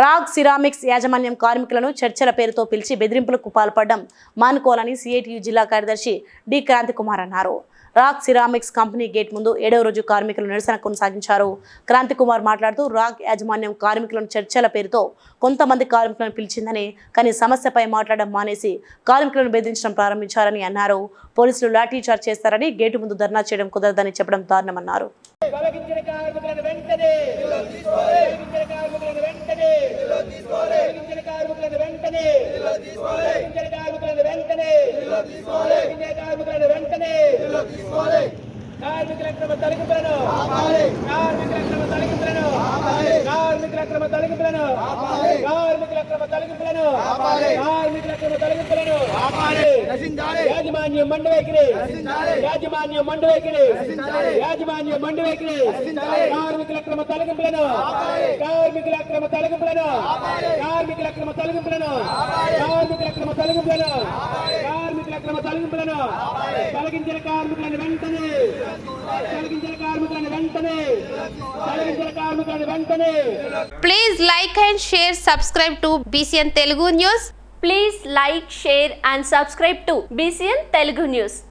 Raag ceramics యాజమాన్యం కార్మికులను చర్చల పేరుతో పిలిచి బెదిరింపులకు పాల్పడడం మానుకోవాలని సిఐటియు జిల్లా కార్యదర్శి డి. క్రాంతి కుమార్ అన్నారు. రాగ్ సిరామిక్స్ కంపెనీ గేట్ ముందు ఏడవ రోజు కార్మికులు నిరసన కొనసాగించారు. క్రాంతి కుమార్ మాట్లాడుతూ రాగ్ యాజమాన్యం కార్మికులను చర్చల పేరుతో కొంతమంది కార్మికులను పిలిచిందని కానీ సమస్యపై మాట్లాడడం మానేసి కార్మికులను బెదిరించడం ప్రారంభించారని అన్నారు. పోలీసులు లాఠీ చార్జ్ చేస్తారని గేటు ముందు ధర్నా చేయడం కుదరదని చెప్పడం దారుణమన్నారు. తొలగించిన కార్మికులను వెంటనే. తొలగించిన కార్మికులను వెంటనే. కార్మికుల క్రమ తొలగింపులను. కార్మికుల క్రమ తొలగింపులను. కార్మికుల క్రమ తొలగింపులను. కార్మికుల క్రమ తొలగింపులను. కార్మికుల క్రమ తొలగింపులను. యాజమాన్యం మండు వైఖరి యాజమాన్యం మండు వైఖరి యాజమాన్యం మండు వైఖరి కార్మికుల క్రమ తొలగింపులను. కార్మికుల క్రమ తొలగింపులను. కార్మికుల క్రమ తొలగింపులను. కార్మికుల క్రమ తొలగింపులను. కార్మికుల క్రమ తొలగింపులను. తొలగించిన కార్మికులను వెంటనే. తొలగించిన కార్మికులను వెంటనే. తొలగించిన కార్మికులను వెంటనే. Please like and share, subscribe to BCN Telugu News. Please like, share and subscribe to BCN Telugu News.